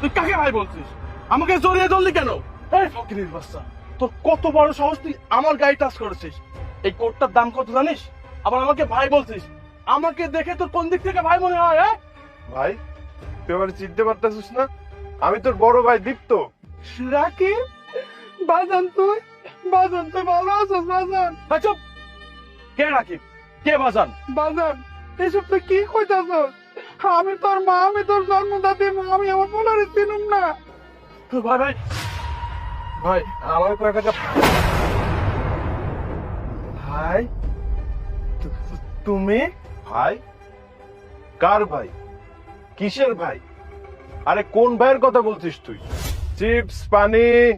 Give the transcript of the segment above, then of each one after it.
তুই কাকে ভাই বলছিস? আমাকে জড়িয়ে ধরলি কেন? এই ফকিরের বাচ্চা তোর কত বড় সাহস তুই আমার গাড়ি টাচ করেছিস? এই কোটটার দাম কত জানিস? আবার আমাকে ভাই বলছিস। আমাকে দেখে তোর কোন দিক থেকে ভাই মনে হয় হ্যাঁ? ভাই তুই আমার চিনতে পারতেছিস না? আমি তোর বড় ভাই দীপ্ত। রাকি বাজান তুই? বাজান তুই ভালো আছিস বাজান চুপ! কে রাকিব? কে বাজান? বাজার এসব তুই কি কইতাছ আমি তোর মা আমি তোর জন্মদাতি মা আমি আমার মনে চিনুম না। ভাই ভাই। ভাই আমার কয়েক টাকা ভাই তু- তু- তুমি? ভাই? কার ভাই? কিসের ভাই? আরে কোন ভাইয়ের কথা বলছিস তুই? চিপস পানি।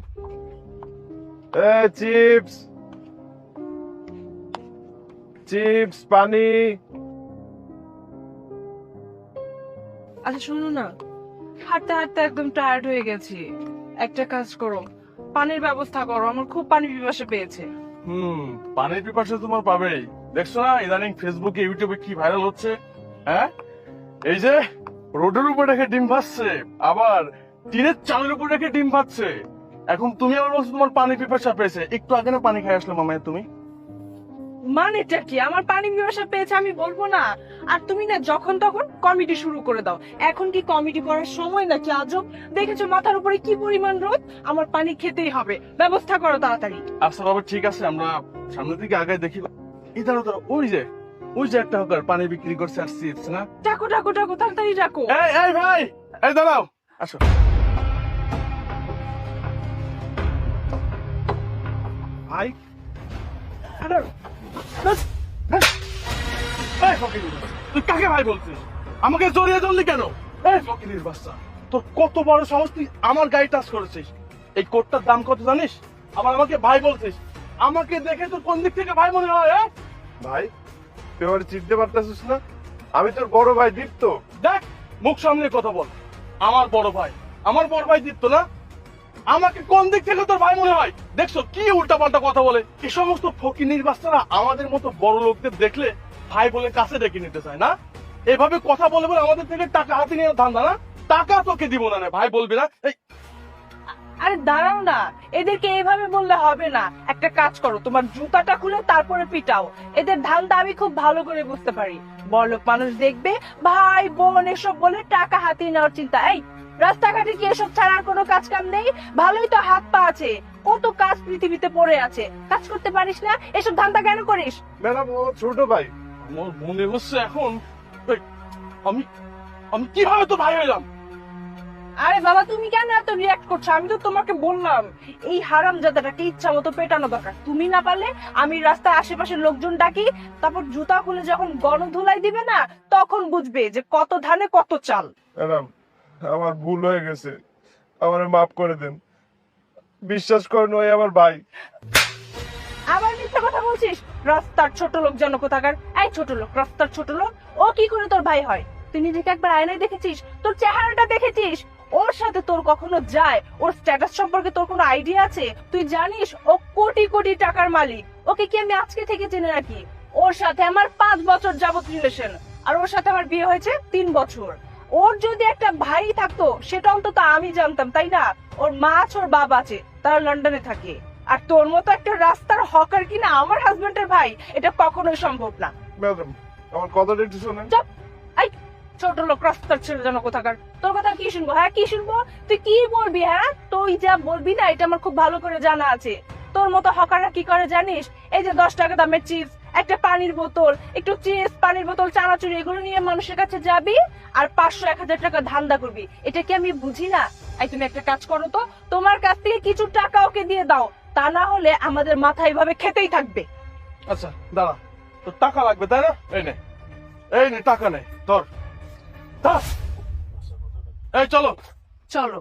এ চিপস। চিপস পানি। আচ্ছা শোনো না। হাঁটতে হাঁটতে একদম টায়ার্ড হয়ে গেছি। একটা কাজ করো পানির ব্যবস্থা করো। আমার খুব পানি পিপাসা পেয়েছে। হুম পানির পিপাসা তোমার পাবেই। দেখছ না ইদানিং ফেসবুকে ইউটিউবে কি ভাইরাল হচ্ছে? হ্যাঁ? এই যে রোডের উপর রেখে ডিম ভাসছে আবার টিনের চালের উপর রেখে ডিম ভাসছে এখন তুমি আবার বলছো তোমার পানি পিপাসা পেয়েছে। একটু আগে না পানি খাই আসলে মামায় তুমি? মানেটা কি? আমার পানি পিপাসা পেয়েছে আমি বলব না। আর তুমি না যখন তখন কমেডি শুরু করে দাও। এখন কি কমেডি করার সময় নাকি আজব? দেখেছ মাথার উপরে কি পরিমাণ রোদ? আমার পানি খেতেই হবে। ব্যবস্থা করো তাড়াতাড়ি। আচ্ছা বাবা ঠিক আছে আমরা সামনের দিকে আগে দেখি। দাঁড়ো দাঁড়ো ওই যে ওই যে একটা হকার পানি বিক্রি করছে আর চিপস না? ডাকো ডাকো ডাকো তাড়াতাড়ি ডাকো। এই এই ভাই এই দাঁড়াও আসো। ভাই তুই কাকে ভাই বলছিস? আমাকে জড়িয়ে ধরলি কেন? এই ফকিরের বাচ্চা তোর কত বড় সাহস তুই আমার গাড়ি টাচ করেছিস? এই কোটটার দাম কত জানিস? আবার আমাকে ভাই বলছিস। আমাকে দেখে তোর কোন দিক থেকে ভাই মনে হয় হ্যাঁ? ভাই তুই আমার চিনতে পারতেছিস না? আমি তোর বড় ভাই দীপ্ত। দেখ মুখ সামনে কথা বল। আমার বড় ভাই আমার বড় ভাই দিত না? আমাকে কোন দিক থেকে তোর ভাই মনে হয়? দেখছ, কি উল্টাপাল্টা কথা বলে? এই সমস্ত ফকিনির বাচ্চারা আমাদের মতো বড় লোকদের দেখলে ভাই বলে কাছে ডেকে নিতে চায়, না? এভাবে কথা বলে বলে আমাদের থেকে টাকা হাতে নিয়ে ধান্দা, না? টাকা তোকে দিব না ভাই বলবি না? আরে দাঁড়াও না, এদেরকে এভাবে বললে হবে না। একটা কাজ করো, তোমার জুতাটা খুলে তারপরে পিটাও। এদের ধান্দা আমি খুব ভালো করে বুঝতে পারি। বড়লোক মানুষ দেখবে, ভাই বোন এসব বলে টাকা হাতিয়ে নেওয়ার চিন্তা। এই রাস্তাঘাটে কি এসব ছাড়ার কোনো কাজ কাম নেই। ভালোই তো হাত পা আছে। কত কাজ পৃথিবীতে পড়ে আছে। কাজ করতে পারিস না? এসব ধান্দা কেন করিস? ম্যাডাম ও ছোট ভাই। আমার মনে হচ্ছে এখন আমি আমি কীভাবে তো ভাই হইলাম? আরে বাবা তুমি কেন এত রিয়াক্ট করছ? আমি তো তোমাকে বললাম এই হারাম জাদাটাকে ইচ্ছা মতো পেটানো দরকার। তুমি না পারলে আমি রাস্তায় আশেপাশের লোকজন ডাকি তারপর জুতা খুলে যখন গণধুলাই দিবে না তখন বুঝবে যে কত ধানে কত চাল। ম্যাডাম আমার ভুল হয়ে গেছে। আমার মাফ করে দেন। বিশ্বাস করেন, ওই আমার ভাই। আবার মিথ্যা কথা বলছিস? রাস্তার ছোট লোক যেন কোথাকার। এই ছোট লোক, রাস্তার ছোট লোক, ও কি করে তোর ভাই হয়? তুই নিজেকে একবার আয়নায় দেখেছিস? তোর চেহারাটা দেখেছিস? ওর সাথে তোর কখনো যায়? ওর স্ট্যাটাস সম্পর্কে তোর কোনো আইডিয়া আছে? তুই জানিস, ও কোটি কোটি টাকার মালিক। ওকে কি আমি আজকে থেকে জেনে রাখি? ওর সাথে আমার পাঁচ বছর যাবত রিলেশন আর ওর সাথে আমার বিয়ে হয়েছে তিন বছর। ওর যদি একটা ভাই থাকতো সেটা অন্তত আমি জানতাম তাই না? ওর মা আছে ওর বাবা আছে তারা লন্ডনে থাকে। আর তোর মতো একটা রাস্তার হকার কিনা আমার হাজবেন্ডের ভাই? এটা কখনোই সম্ভব না। ম্যাডাম আমার কথাটা একটু শোনেন। চুপ! এই ছোট লোক রাস্তার ছেলে যেন কোথাকার। তোর কথা কি শুনব হ্যাঁ কি শুনব? তুই কি বলবি হ্যাঁ? তুই যা বলবি না এটা আমার খুব ভালো করে জানা আছে। তোর মতো হকাররা কি করে জানিস? এই যে দশ টাকা দামের চিপস একটা পানির বোতল একটু চিপস পানির বোতল চানাচুরি এগুলো নিয়ে মানুষের কাছে যাবি আর পাঁচশো এক হাজার টাকা ধান্দা করবি। এটা কি আমি বুঝি না? এই তুমি একটা কাজ করো তো তোমার কাছ থেকে কিছু টাকা ওকে দিয়ে দাও। তা না হলে আমাদের মাথা এইভাবে খেতেই থাকবে। আচ্ছা দাঁড়া। তো টাকা লাগবে তাই না? এই নে। এই নে টাকা নে ধর। ধর। এই চলো। চলো।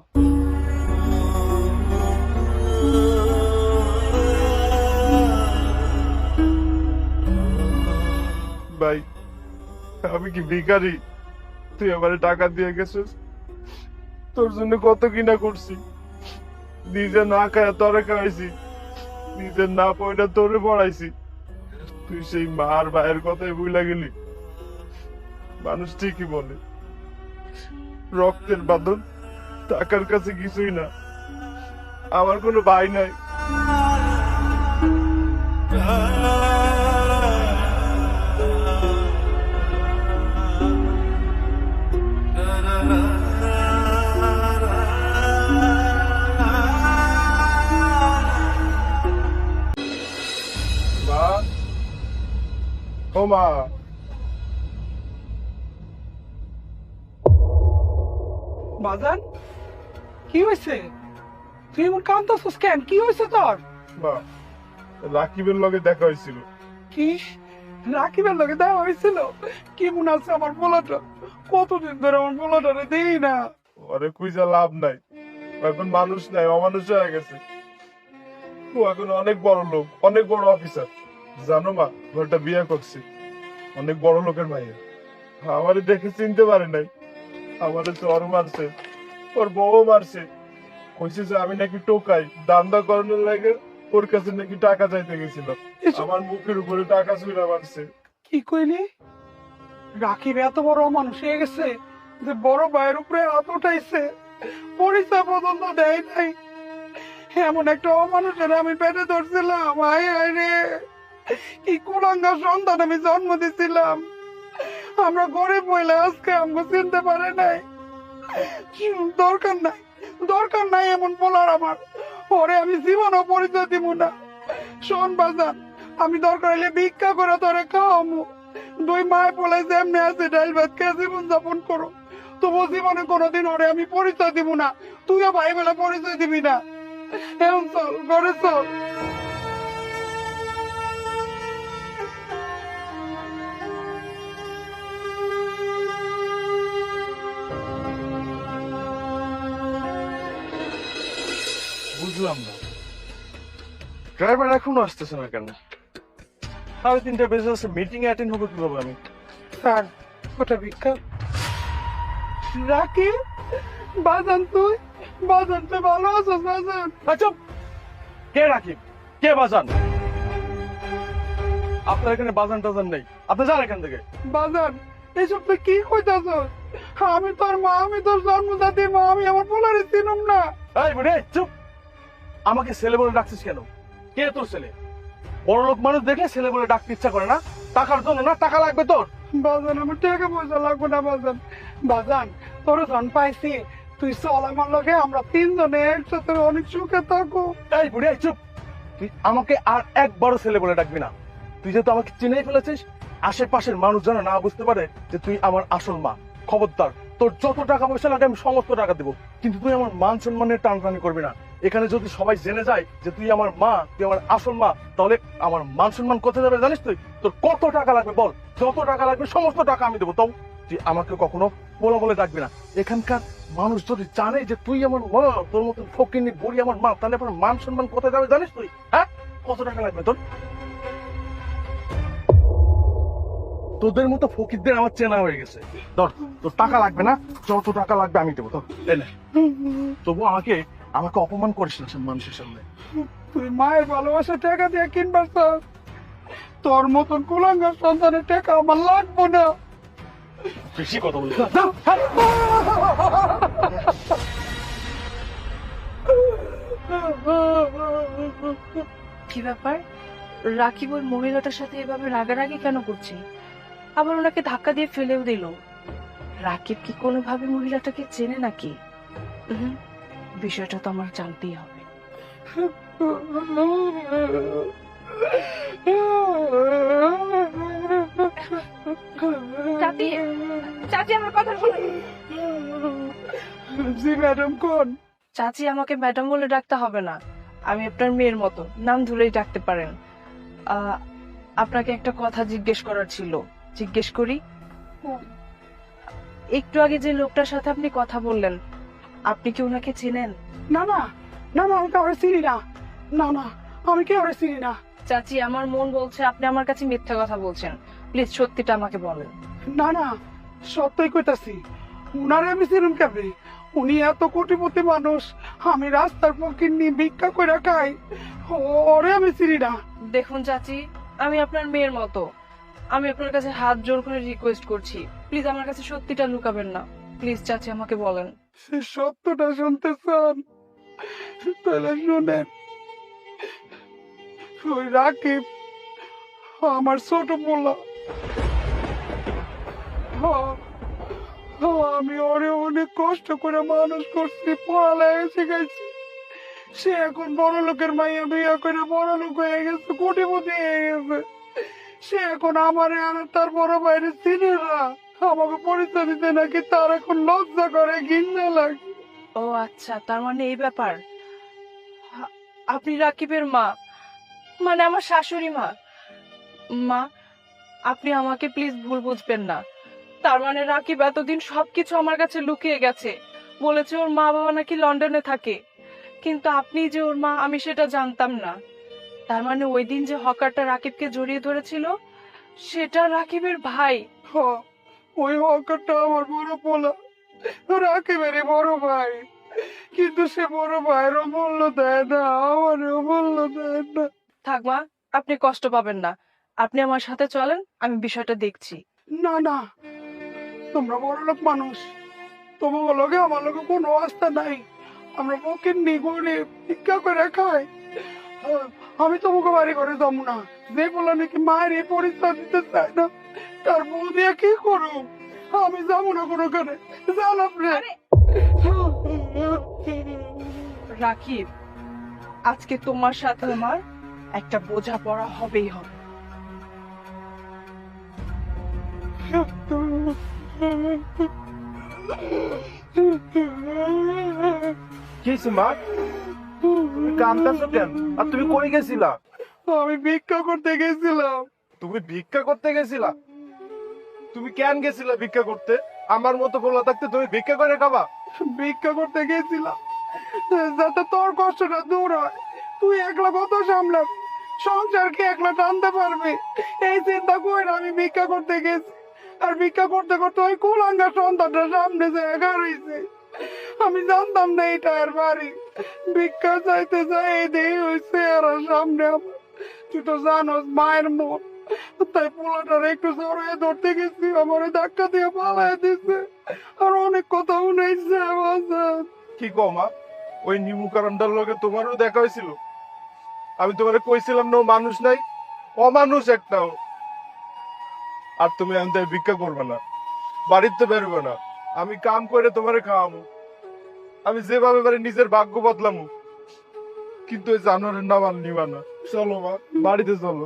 আমি কি ভিখারি? তুই আমারে টাকা দিয়ে গেছিস? তোর জন্য কত কিনা করছি। নিজে না খায় তোরে খাওয়াইছি নিজে না পয়টা তোরে পড়াইছি। তুই সেই মার ভাইয়ের কথাই ভুলে গেলি। মানুষ ঠিকই বলে। রক্তের বাঁধন টাকার কাছে কিছুই না। আমার কোনো ভাই নাই। ও মা বাজান কি হয়েছে? তুই এমন কান্দাছিস কেন? কি হয়েছে তোর? রাকিবের লগে দেখা হয়েছিল। কি? রাকিবের লগে দেওয়া হয়েছিল? কি মনে আছে আমার পোলাটা? কতদিন ধরে আমার পোলাটারে দেই না। ওরে কুইজা লাভ নাই। এখন মানুষ নাই অমানুষ হয়ে গেছে। ও এখন অনেক বড় লোক অনেক বড় অফিসার জানো মা ঘরটা বিয়ে করছে। অনেক বড় লোকের মাইয়া। আমারে দেখে চিনতে পারে নাই। আমারে চর মারছে ওর বউ মারছে। কইছে যে আমি নাকি টোকাই দান্দা করানোর লাগে ওর কাছে নাকি টাকা চাইতে গেছিল আমার মুখের উপরে টাকা চুরা মারছে। কি কইলি? রাকিব এত বড় মানুষ হয়ে গেছে যে বড় ভাইয়ের উপরে হাত উঠাইছে। পরিচয় পর্যন্ত দেয় নাই। এমন একটা অমানুষের আমি পেটে ধরছিলাম আয় আয় রে। কি কুলাঙ্গা সন্তান আমি জন্ম দিছিলাম। আমরা গরিব মহিলা আজকে আমাকে চিনতে পারে নাই। দরকার নাই দরকার নাই এমন বলার আমার। ওরে, আমি জীবনও পরিচয় দিব না। শোন বাজান, আমি দরকার হলে ভিক্ষা করে তোরে খাওয়ামু। দুই মায় বলে যে এমনি আছে ডাইল ভাত খেয়ে জীবন যাপন করো। তবু জীবনে কোনোদিন ওরে আমি পরিচয় দিব না। তুইও ভাই বলে পরিচয় দিবি না। এখন চল, ঘরে চল। বুঝলাম না। ড্রাইভার এখনও আসতেছে না কেন? সাড়ে তিনটা বেজে আছে মিটিং অ্যাটেন্ড হবে কীভাবে আমি? স্যার ওটা ভিক্ষা। বাজান তুই বাজান তুই ভালো আছিস বাজান? আচ্ছা, কে রাখি কে বাজান? আপনার এখানে বাজান টাজান নেই। আপনি যান এখান থেকে। বাজান এসব তুই কি কইতাছ আমি তোর মা আমি তোর জন্মদাতি মা আমি আমার পোলারে চিনুম না। এই বুড়ে চুপ। আমাকে ছেলে বলে ডাকছিস কেন? কে তোর ছেলে? বড় লোক মানুষ দেখলে ছেলে বলে ডাকতে ইচ্ছা করে না। টাকার জন্য না টাকা লাগবে তোর। বাজান আমার টাকা পয়সা লাগবে না বাজান। বাজান তোর জন পাইছি। তুই চল আমার লগে আমরা তিনজনে একসাথে অনেক সুখে থাকো এই বুড়ে চুপ। তুই আমাকে আর একবারও ছেলে বলে ডাকবি না। তুই যেহেতু আমাকে চিনেই ফেলেছিস আশেপাশের মানুষ যেন না বুঝতে পারে যে তুই আমার আসল মা। খবরদার তোর যত টাকা পয়সা লাগে আমি সমস্ত টাকা দেবো। কিন্তু তুই আমার মান সম্মানের টান টানটানি করবি না। এখানে যদি সবাই জেনে যায় যে তুই আমার মা, তুই আমার আসল মা, তাহলে আমার মান সম্মান কোথায় যাবে জানিস তুই? তোর কত টাকা লাগবে বল? যত টাকা লাগবে, সমস্ত টাকা আমি দেবো। তাও তুই আমাকে কখনো বলা বলে ডাকবি না। এখানকার মানুষ যদি জানে যে তুই আমার মা, তোর মতো ফকিনি বুড়ি আমার মা, তাহলে আমার মান সম্মান কোথায় যাবে জানিস তুই? হ্যাঁ? কত টাকা লাগবে তোর? তোদের মতো ফকিরদের আমার চেনা হয়ে গেছে। ধর, তোর টাকা লাগবে না, যত টাকা লাগবে আমি দেবো। এই তবু আমাকে আমাকে অপমান করিস না সব মানুষের সামনে। তুই মায়ের ভালোবাসা টাকা দিয়ে কিনবার চাস? তোর মতন কুলাঙ্গার সন্তানের টাকা আমার লাগবো না। বেশি কথা বলি কি ব্যাপার? রাকিব ওই মহিলাটার সাথে এভাবে রাগারাগি কেন করছে? আবার ওনাকে ধাক্কা দিয়ে ফেলেও দিল। রাকিব কি কোনোভাবে মহিলাটাকে চেনে নাকি? উহুম, বিষয়টা তো আমার জানতেই হবে। চাচি চাচি আমার কথা শুনুন। জি ম্যাডাম কোন? চাচি আমাকে ম্যাডাম বলে ডাকতে হবে না। আমি আপনার মেয়ের মতো নাম ধরেই ডাকতে পারেন। আহ, আপনাকে একটা কথা জিজ্ঞেস করার ছিল। জিজ্ঞেস করি? একটু আগে যে লোকটার সাথে আপনি কথা বললেন আপনি কি ওনাকে চেনেন? না না না না আমি কাউরে চিনি না। না না আমি কাউরে চিনি না। চাচি আমার মন বলছে আপনি আমার কাছে মিথ্যা কথা বলছেন। প্লিজ সত্যিটা আমাকে বলেন। না না সত্যই কইতাছি উনারে আমি চিনুম কেমনি? উনি এত কোটিপতি মানুষ আমি রাস্তার ফকির নিয়ে ভিক্ষা করে খাই ওরে আমি চিনি না। দেখুন চাচি আমি আপনার মেয়ের মতো। আমি আপনার কাছে হাত জোর করে রিকোয়েস্ট করছি। প্লিজ আমার কাছে সত্যিটা লুকাবেন না। প্লিজ চাচি আমাকে বলেন। সে সত্যটা শুনতে চান? তাহলে শুনেন, ওই রাকিব আমার ছোট পোলা। আমি ওরে অনেক কষ্ট করে মানুষ করছি, পড়ালেখা শিখাইছি। সে এখন বড় লোকের মাইয়া বিয়ে করে বড় লোক হয়ে গেছে, কোটিপতি হয়ে গেছে। সে এখন আমার আর তার বড় বাইরে চিনে না। আমাকে পরিচয় দিতে নাকি তার এখন লজ্জা করে ঘৃণা লাগে। ও আচ্ছা তার মানে এই ব্যাপার। আপনি রাকিবের মা মানে আমার শাশুড়ি মা। মা আপনি আমাকে প্লিজ ভুল বুঝবেন না। তার মানে রাকিব এতদিন সবকিছু আমার কাছে লুকিয়ে গেছে। বলেছে ওর মা বাবা নাকি লন্ডনে থাকে। কিন্তু আপনি যে ওর মা আমি সেটা জানতাম না। তার মানে ওই দিন যে হকারটা রাকিবকে জড়িয়ে ধরেছিল সেটা রাকিবের ভাই। হ, ওই হকারটা আমার বড় পোলা। রাকিবেরই বড় ভাই। কিন্তু সে বড় ভাইয়েরও মূল্য দেয় না আমারও মূল্য দেয় না। থাক মা আপনি কষ্ট পাবেন না। আপনি আমার সাথে চলেন আমি বিষয়টা দেখছি। না না। তোমরা বড় লোক মানুষ। তোমার লগে আমার লগে কোনো আস্থা নাই। আমরা মুখের নিগড়ে ভিক্ষা করে খাই। আমি তোমাকে বাড়ি করে যাব না। যে বলে নাকি মায়ের এই পরিচয় দিতে চায় না। তার বউ দিয়ে কি করো? আমি যাব না কোনো কানে জান আপনি রাকিব আজকে তোমার সাথে আমার একটা বোঝাপড়া হবেই হবে। কি হয়েছে মা? তুমি কেন? আর তুমি কই গেছিলা? আমি ভিক্ষা করতে গেছিলাম। তুমি ভিক্ষা করতে গেছিলা? তুমি কেন গেছিলা ভিক্ষা করতে? আমার মতো বলা থাকতে তুমি ভিক্ষা করে খাবা? ভিক্ষা করতে গেছিলাম যাতে তোর কষ্টটা দূর হয়। তুই একলা কত সামলাম সংসারকে একলা টানতে পারবি? এই চিন্তা করে আমি ভিক্ষা করতে গেছি। আর ভিক্ষা করতে করতে ওই কুলাঙ্গা সন্তানটা সামনে যে এগারোইছে আমি জানতাম না এটা আর বাড়ি। ভিক্ষা চাইতে যাই এই দেই হয়েছে আর সামনে তুই তো জানোস মায়ের মন। তাই পোলাটার একটু সরাই ধরতে গেছি, আমার ধাক্কা দিয়ে পালাই দিছে। আর অনেক কথা শুনেছে আমার কি কো মা, ওই নিমু কারণটার লগে তোমারও দেখা হয়েছিল? আমি তোমারে কইছিলাম না মানুষ নাই, অমানুষ একটাও। আর তুমি আমি তাই ভিক্ষা করবে না বাড়িতে বেরোবে না। আমি কাম করে তোমারে খাওয়াবো। আমি যেভাবে পারি নিজের ভাগ্য বদলামু কিন্তু ওই জানোয়ারের নাম আর নিবা না। চলো মা, বাড়িতে চলো।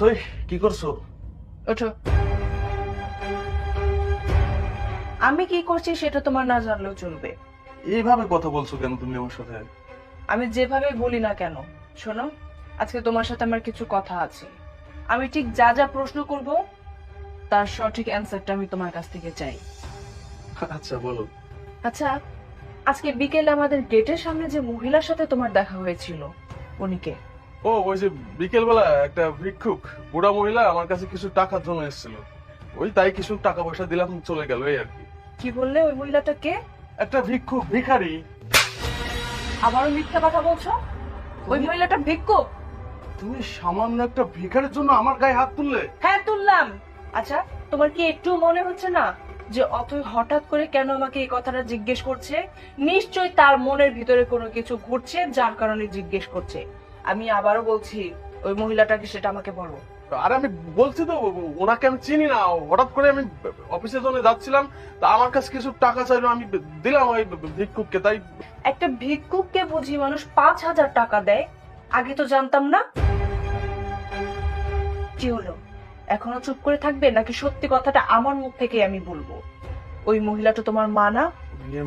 ব্যাপার কি করছ? ওঠো। আমি কি করছি সেটা তোমার না জানলেও চলবে। এইভাবে কথা বলছো কেন তুমি আমার সাথে? আমি যেভাবে বলি না কেন শোনো আজকে তোমার সাথে আমার কিছু কথা আছে। আমি ঠিক যা যা প্রশ্ন করব তার সঠিক অ্যান্সারটা আমি তোমার কাছ থেকে চাই। আচ্ছা বলো। আচ্ছা আজকে বিকেলে আমাদের গেটের সামনে যে মহিলার সাথে তোমার দেখা হয়েছিল উনিকে ও ওই যে বিকেল বেলা একটা ভিক্ষুক বুড়া মহিলা আমার কাছে কিছু টাকার জন্য এসেছিল। ওই তাই কিছু টাকা পয়সা দিলাম চলে গেল এই আর কি। কি বললে ওই মহিলাটা কে? একটা ভিক্ষুক ভিখারি। আবারও মিথ্যা কথা বলছো? ওই মহিলাটা ভিক্ষুক? তুমি সামান্য একটা ভিখারির জন্য আমার গায়ে হাত তুললে? হ্যাঁ তুললাম। আচ্ছা তোমার কি একটু মনে হচ্ছে না যে অতই হঠাৎ করে কেন আমাকে এই কথাটা জিজ্ঞেস করছে? নিশ্চয়ই তার মনের ভিতরে কোনো কিছু ঘুরছে যার কারণে জিজ্ঞেস করছে। আমি আবারও বলছি ওই মহিলাটাকে সেটা আমাকে বলো। আরে আমি বলছি তো ওনাকে আমি চিনি না। হঠাৎ করে আমি অফিসের জন্য যাচ্ছিলাম তা আমার কাছে কিছু টাকা চাইলো আমি দিলাম ওই ভিক্ষুককে তাই একটা ভিক্ষুককে বুঝি মানুষ পাঁচ হাজার টাকা দেয় আগে তো জানতাম না। কি হলো? এখনও চুপ করে থাকবে? নাকি সত্যি কথাটা আমার মুখ থেকে আমি বলব? ওই মহিলাটা তোমার মা না? ইয়ে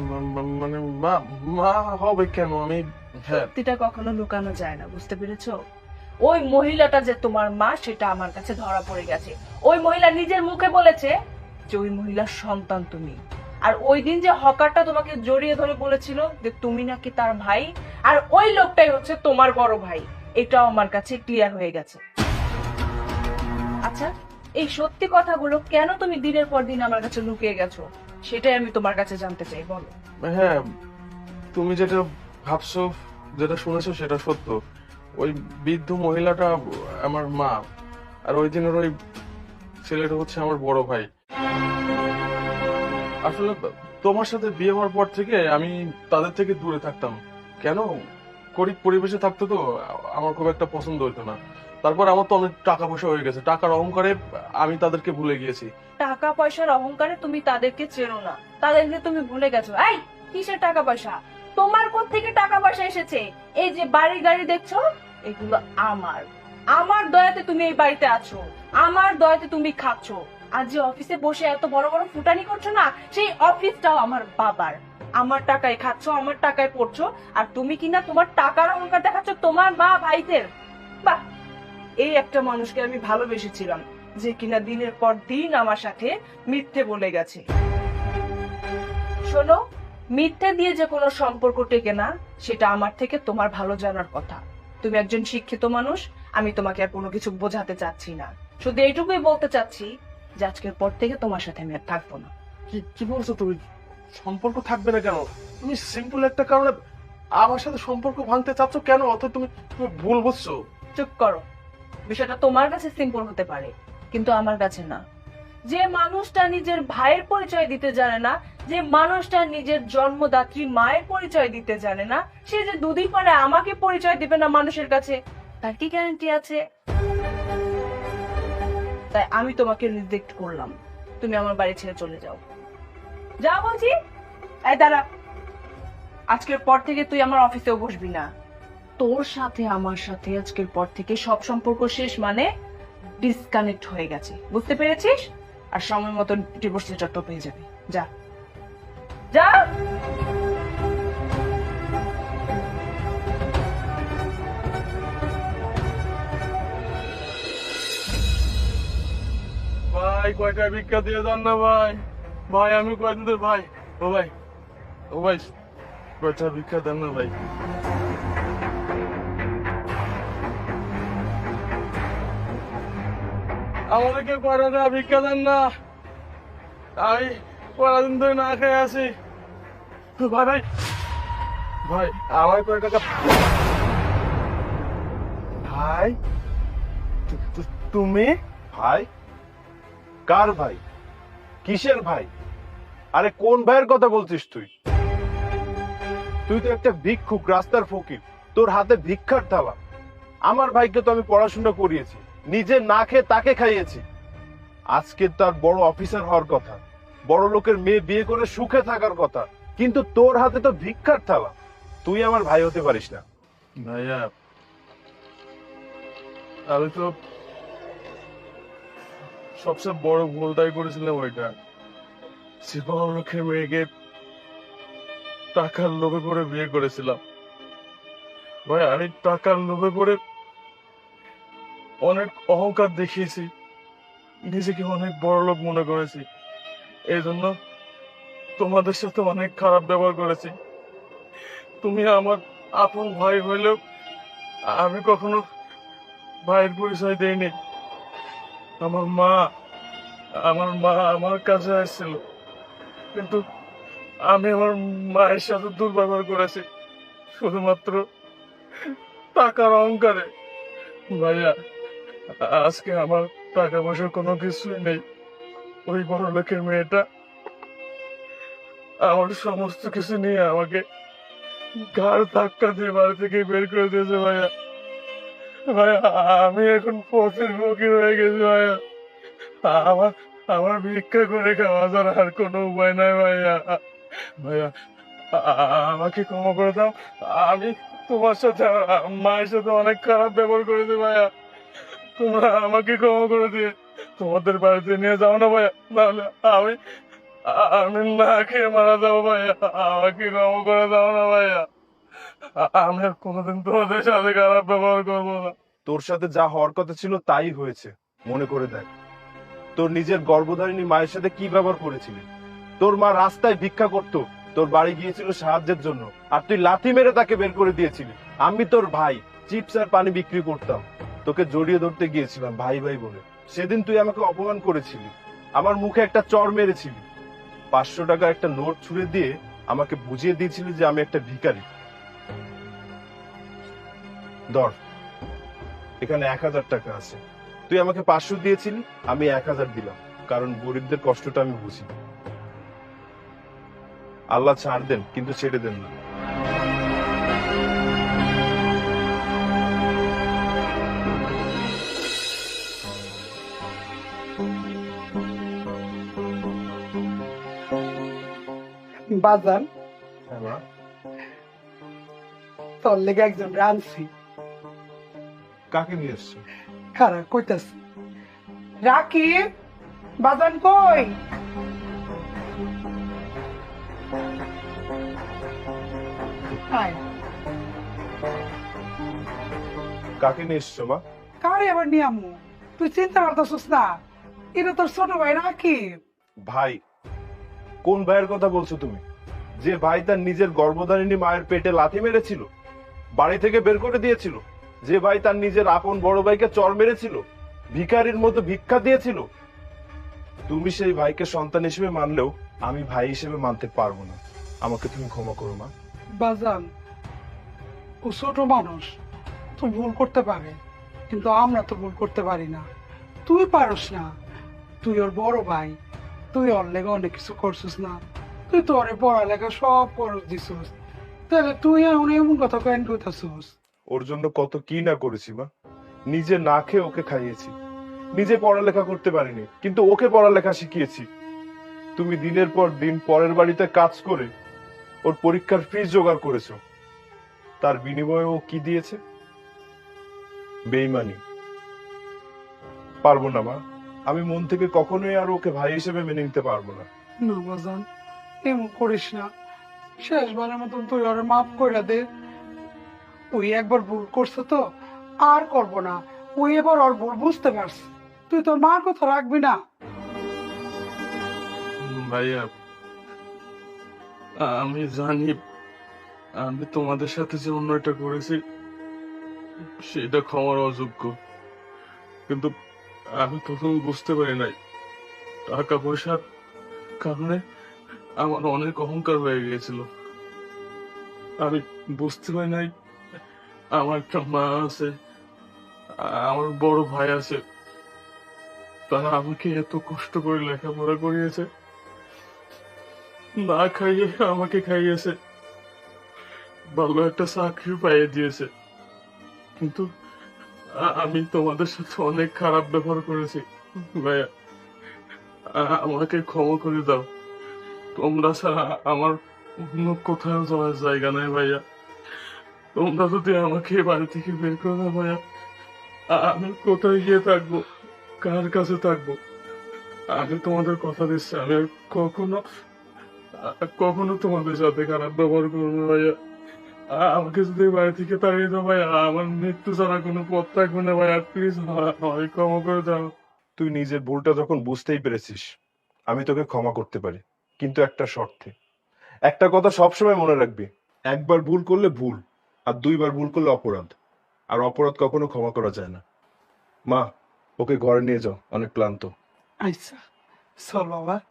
মানে মা মা হবে কেন? আমি সত্যিটা কখনো লুকানো যায় না বুঝতে পেরেছ? ওই মহিলাটা যে তোমার মা সেটা আমার কাছে ধরা পড়ে গেছে। ওই মহিলা নিজের মুখে বলেছে যে ওই মহিলার সন্তান তুমি। আর ওই দিন যে হকারটা তোমাকে জড়িয়ে ধরে বলেছিল যে তুমি নাকি তার ভাই আর ওই লোকটাই হচ্ছে তোমার বড় ভাই এটাও আমার কাছে ক্লিয়ার হয়ে গেছে। আচ্ছা এই সত্যি কথাগুলো কেন তুমি দিনের পর দিন আমার কাছে লুকিয়ে গেছো? সেটাই আমি তোমার কাছে জানতে চাই বলো। হ্যাঁ তুমি যেটা ভাবছ, যেটা শুনেছো সেটা সত্য। ওই বৃদ্ধ মহিলাটা আমার মা, আর ওই দিনের ওই ছেলেটা হচ্ছে আমার বড় ভাই। আসলে তোমার সাথে বিয়ে হওয়ার পর থেকে আমি তাদের থেকে দূরে থাকতাম। কেন? গরিব পরিবেশে থাকতো তো আমার খুব একটা পছন্দ হতো না। তারপর আমার তো অনেক টাকা পয়সা হয়ে গেছে। টাকার অহংকারে আমি তাদেরকে ভুলে গিয়েছি। টাকা পয়সার অহংকারে তুমি তাদেরকে চেনো না। তাদেরকে তুমি ভুলে গেছো। এই, কিসের টাকা পয়সা? তোমার থেকে টাকা পয়সা এসেছে? এই যে বাড়ি গাড়ি দেখছ, এগুলো আমার। আমার দয়াতে তুমি এই বাড়িতে আছো। আমার দয়াতে তুমি খাচ্ছো। আর যে অফিসে বসে এত বড় বড় ফুটানি করছ না, সেই অফিসটাও আমার বাবার। আমার টাকায় খাচ্ছ, আমার টাকায় পড়ছো। আর তুমি কিনা তোমার টাকার অহংকার দেখাচ্ছ তোমার মা ভাইদের? বাহ! এই একটা মানুষকে আমি ভালোবেসেছিলাম, যে কিনা দিনের পর দিন আমার সাথে মিথ্যে বলে গেছে। শোনো মিথ্যে দিয়ে যে কোনো সম্পর্ক টেকে না সেটা আমার থেকে তোমার ভালো জানার কথা। তুমি একজন শিক্ষিত মানুষ আমি তোমাকে আর কোনো কিছু বোঝাতে চাচ্ছি না। শুধু এইটুকুই বলতে চাচ্ছি যে আজকের পর থেকে তোমার সাথে আমি আর থাকব না। কি কি বলছো তুমি? সম্পর্ক থাকবে না কেন? তুমি সিম্পল একটা কারণে আমার সাথে সম্পর্ক ভাঙতে চাচ্ছ কেন? অত তুমি তুমি ভুল বুঝছ। চুপ করো। বিষয়টা তোমার কাছে সিম্পল হতে পারে কিন্তু আমার কাছে না। যে মানুষটা নিজের ভাইয়ের পরিচয় দিতে জানে না যে মানুষটা নিজের জন্মদাত্রী মায়ের পরিচয় দিতে জানে না, সে যে দুদিন পরে আমাকে পরিচয় দিবে না মানুষের কাছে, তার কি গ্যারান্টি আছে? তাই আমি তোমাকে রিজেক্ট করলাম। তুমি আমার বাড়ি ছেড়ে চলে যাও। যা বলছি? এই দাঁড়া। আজকের পর থেকে তুই আমার অফিসেও বসবি না। তোর সাথে, আমার সাথে আজকের পর থেকে সব সম্পর্ক শেষ মানে ডিসকানেক্ট হয়ে গেছে। বুঝতে পেরেছিস? আর সময় মতো ডিভোর্স লেটারটা পেয়ে যাবি। যা। যা। ভাই কয়টা ভিক্ষা দিয়ে যান না ভাই? ভাই, আমি কয়দিন ধরে ভাই, ও ভাই ও ভাই কয়টা ভিক্ষা দেন না ভাই? আমাদেরকে কয়টা ভিক্ষা দেন না? আমি কয়দিন ধরে না খেয়ে আছি। ভাই ভাই। ভাই আমার কয় টাকা ভাই তুমি? ভাই, কার ভাই? কিসের ভাই? আরে, কোন ভাইয়ের কথা বলছিস তুই? তুই তো একটা ভিক্ষুক, রাস্তার ফকির। তোর হাতে ভিক্ষার থালা। আমার ভাইকে তো আমি পড়াশোনা করিয়েছি। নিজে না খেয়ে তাকে খাইয়েছি। আজকে তার বড় অফিসার হওয়ার কথা। বড় লোকের মেয়ে বিয়ে করে সুখে থাকার কথা। কিন্তু তোর হাতে তো ভিক্ষার থালা। তুই আমার ভাই হতে পারিস না। ভাইয়া, আমি তো সবচেয়ে বড় ভুলটাই করেছিলাম ওইটা। বড় মেয়েকে টাকার লোভে পড়ে বিয়ে করেছিলাম। ভাই, আমি টাকার লোভে পড়ে অনেক অহংকার দেখিয়েছি। নিজেকে অনেক বড় লোক মনে করেছি। এই জন্য তোমাদের সাথে অনেক খারাপ ব্যবহার করেছি। তুমি আমার আপন ভাই হইলেও আমি কখনো ভাইয়ের পরিচয় দেইনি। আমার মা আমার মা আমার কাছে আসছিল। কিন্তু আমি আমার মায়ের সাথে দুর্ব্যবহার করেছি। শুধুমাত্র টাকার অহংকারে। ভাইয়া, আজকে আমার টাকা পয়সার কোনো কিছুই নেই। ওই বড় লোকের মেয়েটা আমার সমস্ত কিছু নিয়ে আমাকে ঘাড় ধাক্কা দিয়ে বাড়ি থেকে বের করে দিয়েছে ভাইয়া। ভাইয়া, আমি এখন পথের ফকির হয়ে গেছি ভাইয়া। আমার আমার ভিক্ষা করে খাওয়া ছাড়া আর কোনো উপায় নাই ভাইয়া। ভাইয়া, আমাকে ক্ষমা করে দাও। আমি তোমার সাথে, মায়ের সাথে অনেক খারাপ ব্যবহার করেছি ভাইয়া। তোমরা আমাকে ক্ষমা করে দিয়ে তোমাদের বাড়িতে নিয়ে যাও না ভাইয়া। নাহলে আমি আমি না খেয়ে মারা যাব ভাইয়া। আমাকে ক্ষমা করে দাও না ভাইয়া। আমি কোনোদিন তোমাদের সাথে খারাপ ব্যবহার করব না। তোর সাথে যা হওয়ার কথা ছিল তাই হয়েছে, মনে করে দেখ। তোর নিজের গর্ভধারিণী মায়ের সাথে কি ব্যবহার করেছিলি? তোর মা রাস্তায় ভিক্ষা করতো, তোর বাড়ি গিয়েছিল সাহায্যের জন্য, আর তুই লাথি মেরে তাকে বের করে দিয়েছিলি। আমি তোর ভাই, চিপস আর পানি বিক্রি করতাম। তোকে জড়িয়ে ধরতে গিয়েছিলাম, ভাই ভাই বলে। সেদিন তুই আমাকে অপমান করেছিলি। আমার মুখে একটা চর মেরেছিলি। পাঁচশো টাকা একটা নোট ছুড়ে দিয়ে আমাকে বুঝিয়ে দিয়েছিল যে আমি একটা ভিকারি ধর, এখানে এক হাজার টাকা আছে। তুই আমাকে পাঁচশো দিয়েছিলি, আমি এক হাজার দিলাম, কারণ গরিবদের কষ্টটা আমি বুঝি। আল্লাহ ছাড় দেন, কিন্তু ছেড়ে দেন না। বাজান হ্যাঁ। তোর লেগে একজন রানছি কাকে নিয়ে এসছো খারা কইতাছি। রাকিব বাজান কই? কাকে নিয়ে এসছো মা? কারে আবার নিয়ে আম্মু? তুই চিন্তা করতেছিস না এটা তোর ছোট ভাই রাকিব ভাই কোন ভাইয়ের কথা বলছো তুমি? যে ভাই তার নিজের গর্ভধারিণী মায়ের পেটে লাথি মেরেছিল, বাড়ি থেকে বের করে দিয়েছিল, যে ভাই তার নিজের আপন বড় ভাইকে চর মেরেছিল, ভিখারির মতো ভিক্ষা দিয়েছিল, তুমি সেই ভাইকে সন্তান হিসেবে মানলেও আমি ভাই হিসেবে মানতে পারব না। আমাকে তুমি ক্ষমা করো, মা। বাজান, ও ছোট মানুষ তুই ভুল করতে পারে, কিন্তু আমরা তো ভুল করতে পারি না। তুই পারস না, তুই ওর বড় ভাই, তুই লেগে অনেক কিছু করছিস না। তুই পড়ালেখা সব খরচ দিছিস। তাহলে তুই এখন এমন কথা কেন কইতাছিস? ওর জন্য কত কি না করেছি মা। নিজে না খেয়ে ওকে খাইয়েছি। নিজে পড়ালেখা করতে পারিনি কিন্তু ওকে পড়ালেখা শিখিয়েছি। তুমি দিনের পর দিন পরের বাড়িতে কাজ করে ওর পরীক্ষার ফিস জোগাড় করেছ। তার বিনিময়ে ও কি দিয়েছে? বেইমানি। পারব না মা। আমি মন থেকে কখনোই আর ওকে ভাই হিসেবে মেনে নিতে পারব না। না বাজান। এমন করিস না। শেষবারের মতন তুই ওরে মাফ করে দে। ওই একবার ভুল করছে তো, আর করব না। ওই এবার ওর ভুল বুঝতে পারছে। তুই তোর মার কথা রাখবি না। ভাইয়া, আমি জানি আমি তোমাদের সাথে যে অন্যটা করেছি, সেটা ক্ষমার অযোগ্য। কিন্তু আমি তখন বুঝতে পারি নাই, টাকা পয়সার কারণে আমার অনেক অহংকার হয়ে গিয়েছিল। আমি বুঝতে পারি নাই, আমার একটা মা আছে, আমার বড় ভাই আছে। তারা আমাকে এত কষ্ট করে লেখাপড়া করিয়েছে। না খাইয়ে আমাকে খাইয়েছে। ভালো একটা চাকরি পাইয়ে দিয়েছে। কিন্তু আমি তোমাদের সাথে অনেক খারাপ ব্যবহার করেছি, ভাইয়া। আমাকে ক্ষমা করে দাও। তোমরা ছাড়া আমার অন্য কোথাও যাওয়ার জায়গা নাই ভাইয়া। তোমরা যদি আমাকে বাড়ি থেকে বের করে দাও ভাইয়া, আমি কোথায় গিয়ে থাকব? কার কাছে থাকব? আমি তোমাদের কথা দিচ্ছি, আমি কখনো কখনো তোমাদের সাথে খারাপ ব্যবহার করব ভাইয়া। আমাকে যদি বাড়ি থেকে তাড়িয়ে দাও ভাইয়া, আমার মৃত্যু ছাড়া কোনো পথ থাকবে না ভাইয়া। প্লিজ আমাকে ক্ষমা করে দাও। তুই নিজের ভুলটা যখন বুঝতেই পেরেছিস, আমি তোকে ক্ষমা করতে পারি। কিন্তু একটা শর্তে। একটা কথা সবসময় মনে রাখবি, একবার ভুল করলে ভুল আর দুইবার ভুল করলে অপরাধ। আর অপরাধ কখনো ক্ষমা করা যায় না। মা, ওকে ঘরে নিয়ে যাও, অনেক ক্লান্ত। আচ্ছা চল বাবা।